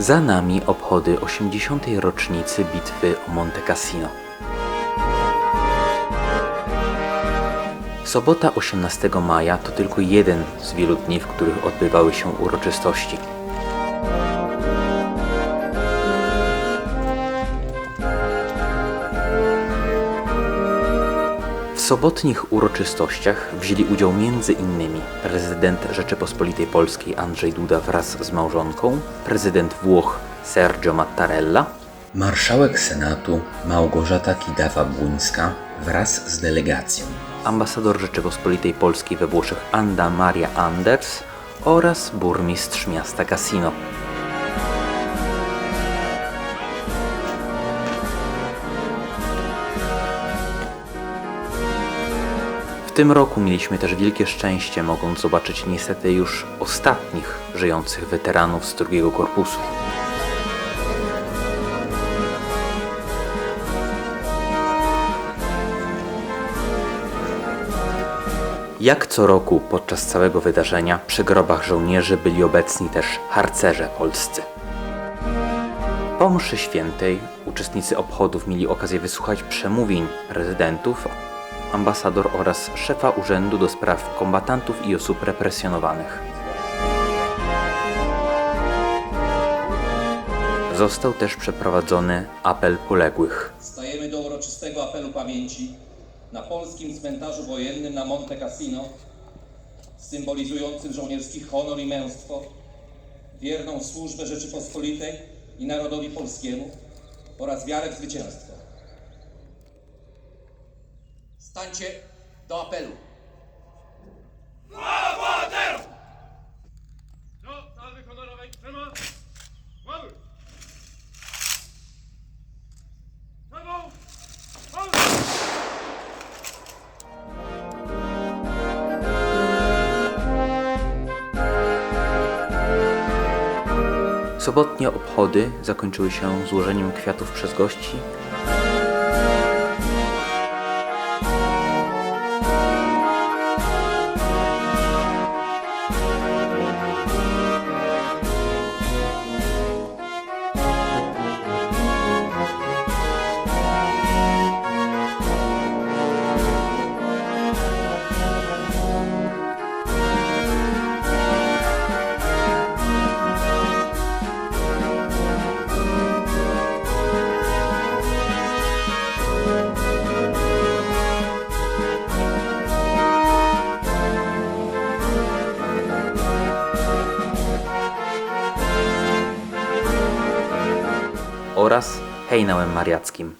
Za nami obchody 80. rocznicy bitwy o Monte Cassino. Sobota 18 maja to tylko jeden z wielu dni, w których odbywały się uroczystości. Sobotnich uroczystościach wzięli udział m.in. prezydent Rzeczypospolitej Polskiej Andrzej Duda wraz z małżonką, prezydent Włoch Sergio Mattarella, marszałek Senatu Małgorzata Kidawa-Błońska wraz z delegacją, ambasador Rzeczypospolitej Polskiej we Włoszech Anna Maria Anders oraz burmistrz miasta Cassino. W tym roku mieliśmy też wielkie szczęście, mogąc zobaczyć niestety już ostatnich żyjących weteranów z drugiego korpusu. Jak co roku podczas całego wydarzenia przy grobach żołnierzy byli obecni też harcerze polscy. Po mszy świętej uczestnicy obchodów mieli okazję wysłuchać przemówień prezydentów, ambasador oraz szefa Urzędu do Spraw Kombatantów i Osób Represjonowanych. Został też przeprowadzony apel poległych. Stajemy do uroczystego apelu pamięci na polskim cmentarzu wojennym na Monte Cassino, symbolizującym żołnierski honor i męstwo, wierną służbę Rzeczypospolitej i narodowi polskiemu oraz wiarę w zwycięstwo. Stańcie do apelu. Do salwy honorowej! Wolno! Sobotnie obchody zakończyły się złożeniem kwiatów przez gości oraz hejnałem mariackim.